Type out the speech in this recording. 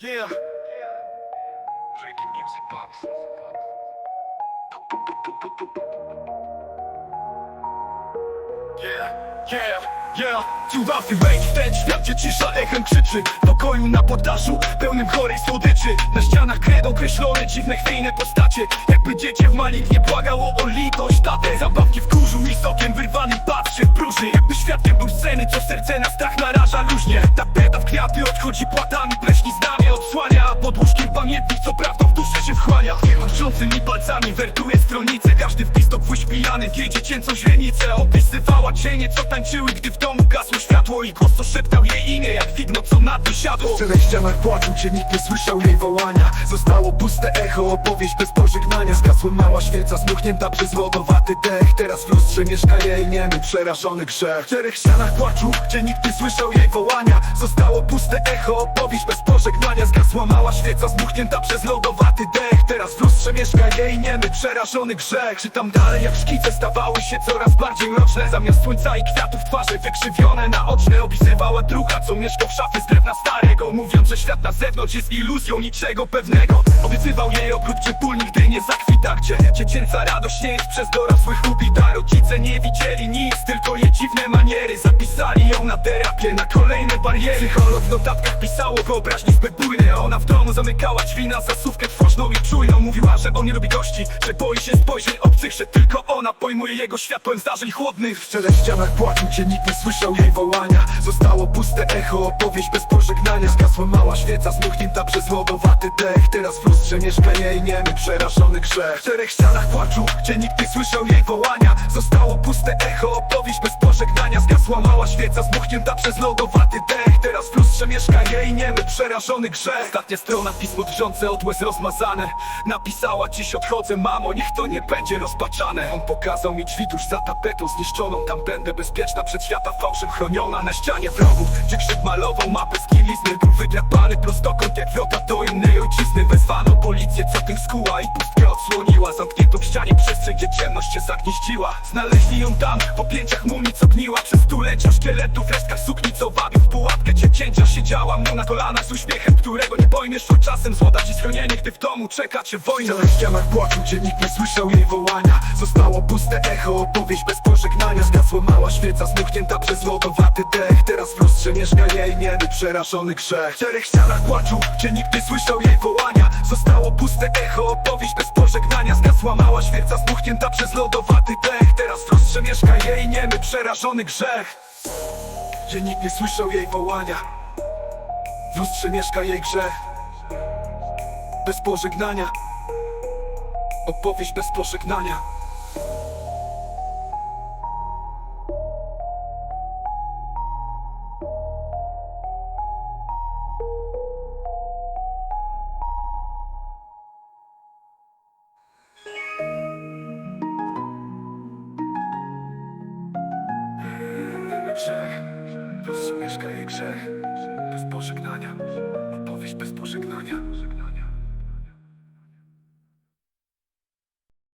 Yeah. Box. Yeah, yeah, wejdź świat, gdzie cisza echem krzyczy. W pokoju na poddaszu, pełnym chorej słodyczy. Na ścianach kredą kreślone dziwne chwiejne postacie. Jakby dziecię w malignie błagało o litość tatę. Zabawki w kurzu i sokiem wyrwany patrzy w próżny Jakby świadkiem był sceny, co serce na strach naraża luźnie. Tapeta w kwiaty odchodzi płatami, pleśni znamie Marzącymi palcami wertuje stronnicę. Każdy wpis to gwóźdź pijany, wie dziecięcą źrenicę Opisywała cienie, co tańczyły, gdy w domu gasło światło I głos, co szeptał jej imię, jak widno, co na dół siadło. W ścianach płaczu, gdzie nikt nie słyszał jej wołania. Zostało puste echo, opowieść bez pożegnania. Zgasła mała świeca, zmuchnięta przez lodowaty dech. Teraz w lustrze mieszka jej niemy, przerażony grzech. W czterech ścianach płaczu, gdzie nikt nie słyszał jej wołania. Zostało puste echo, opowieść bez pożegnania. Zgasła mała świeca, zmuchnięta przez lodowaty dech. Teraz w lustrze mieszka jej niemy, przerażony grzech. Czytam dalej, jak szkice stawały się coraz bardziej mroczne? Zamiast słońca i kwiatów twarze wykrzywione naoczne Opisywała druga, co mieszka w szafie z drewna starego. Mówiąc, że świat na zewnątrz jest iluzją niczego pewnego. Obiecywał jej ogród przypólny, gdy nie zakwita. Gdzie dziecięca radość nie jest przez dorosłych ubita Rodzice nie widzieli nic, tylko jej dziwne maniery. Zapisali ją na terapię, na kolejne bariery. Psycholog w notatkach pisało wyobraźni zbyt bujne Ona w domu zamykała drzwi na zasówkę tworzną i czujną. Mówiła, że on nie lubi gości, że boi się spojrzeń obcych Że tylko ona pojmuje jego światłem zdarzeń chłodnych. W czterech ścianach płaczu, gdzie nikt nie słyszał jej wołania. Zostało puste echo, opowieść bez pożegnania. Zgasła mała świeca, zmuchnięta przez lodowaty dech. Teraz w lustrze mieszka jej niemy, przerażony grzech. W czterech ścianach płaczu, gdzie nikt nie słyszał jej wołania. Zostało puste echo, opowieść bez pożegnania Zgasła mała świeca, zmuchnięta przez lodowaty dech. Teraz w lustrze mieszka jej niemy, przerażony grzech. Ostatnia strona, pismo drżące od łez rozmazane. Napisała dziś odchodzę, mamo, niech to nie będzie rozpaczane. On pokazał mi drzwi tuż za tapetą zniszczoną. Tam będę bezpieczna przed świata fałszem chroniona. Na ścianie wrogów, gdzie krzyk malował mapę z kilizny Był wydrapany prostokąt jak wrota do innej ojczyzny. Wezwano policję, co tych skuła i pustkę odsłoniła Zamknięto w ścianie przestrzeń, gdzie ciemność się zagnieździła. Znaleźli ją tam, po pięciach mumii, co gniła Przez stulecia szkieletów, resztkach sukni, co wabił w pułapkę Ciecięcia siedziała mu na kolanach z uśmiechem, którego nie pojmiesz Od czasem złoda ci schronienie, gdy w domu czeka cię wojna. Czterech ścianach płaczu, gdzie nikt nie słyszał jej wołania. Zostało puste echo, opowieść bez pożegnania. Zgasła mała świeca, zmuchnięta przez lodowaty dech. Teraz w lustrze mieszka jej niemy, przerażony grzech. W czterech ścianach płaczu, gdzie nikt nie słyszał jej wołania. Zostało puste echo, opowieść bez pożegnania Zgasła mała świeca, zmuchnięta przez lodowaty dech. Teraz w lustrze mieszka jej niemy, przerażony grzech. Gdzie nikt nie słyszał jej wołania. W lustrze mieszka jej grzech. Bez pożegnania. Opowieść bez pożegnania grzech Plus śmieszka grzech Bez pożegnania Opowieść bez pożegnania.